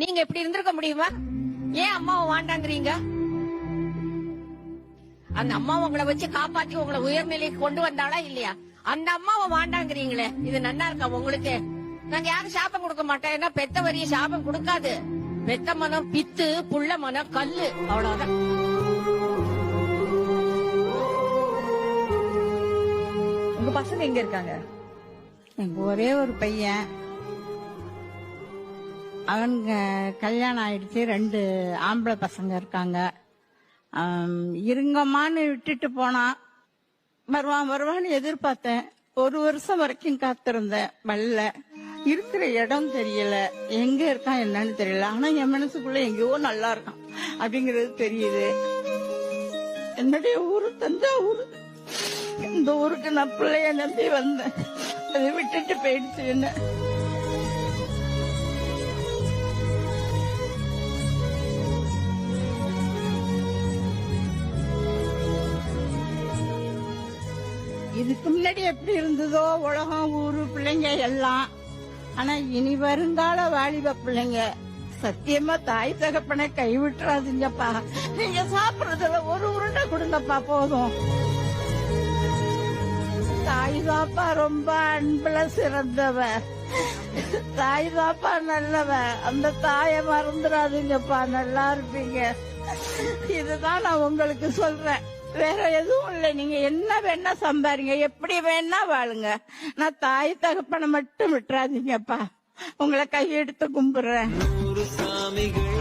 நீங்க இப்படி இருந்திருக்க முடியுமா? ஏன் அம்மாவை வாண்டாங்கிறீங்க? அந்த அம்மா உங்களை வச்சு காப்பாத்தி உங்களை உயர்நிலைக்கு கொண்டு வந்தாளா இல்லையா? அந்த அம்மாவை வாண்டாங்கிறீங்களே. இது நல்லா இருக்கா உங்களுக்கு? நாங்க யாரும் சாபம் கொடுக்க மாட்டோம் ஏன்னா பெத்த வரிய சாபம் கொடுக்காது. பெத்த மனம் பித்து புள்ள மனம் கல்லு. அவ்வளவுதான். உங்க பசங்க எங்க இருக்காங்க? ஒரே ஒரு பையன். அவங்க கல்யாணம் ஆயிடுச்சு ரெண்டு ஆம்பளை பசங்க இருக்காங்க. இருங்கம்மான்னு விட்டுட்டு போனான் வருவான் வருவான்னு எதிர்பார்த்தேன். ஒரு வருஷம் வரைக்கும் காத்திருந்தேன் வரல. இருக்கிற இடம் தெரியல. எங்க இருக்கான் என்னன்னு தெரியல. ஆனா என் மனசுக்குள்ள எங்கேயோ நல்லா இருக்கான் அப்படிங்கிறது தெரியுது. என்னுடைய ஊரு தஞ்சாவூர். இந்த ஊருக்கு நான் பிள்ளைய நம்பி வந்தேன். அதை விட்டுட்டு போயிடுச்சு என்ன. இதுக்கு முன்னாடி எப்படி இருந்ததோ உலகம் ஊரு பிள்ளைங்க எல்லாம். ஆனா இனி வருங்கால வாலிப பிள்ளைங்க சத்தியமா தாய் தகப்பனை கைவிட்டுறாதீங்கப்பா. நீங்க சாப்பிடுறதுல ஒரு உருண்டை கொடுங்கப்பா போதும். தாய் தாப்பா ரொம்ப அன்புல சிறந்தவ. தாய் தாப்பா நல்லவ. அந்த தாயை மறந்துடாதீங்கப்பா நல்லா இருப்பீங்க. இதுதான் நான் உங்களுக்கு சொல்றேன். வேற எதுவும் இல்லை. நீங்க என்ன வேணா சம்பாருங்க. எப்படி வேணா வாழுங்க. நான் தாய் தகப்பனை மட்டும் விட்டுறாதீங்கப்பா. உங்களை கையெடுத்து கும்பிடுறேன். சாமிகள்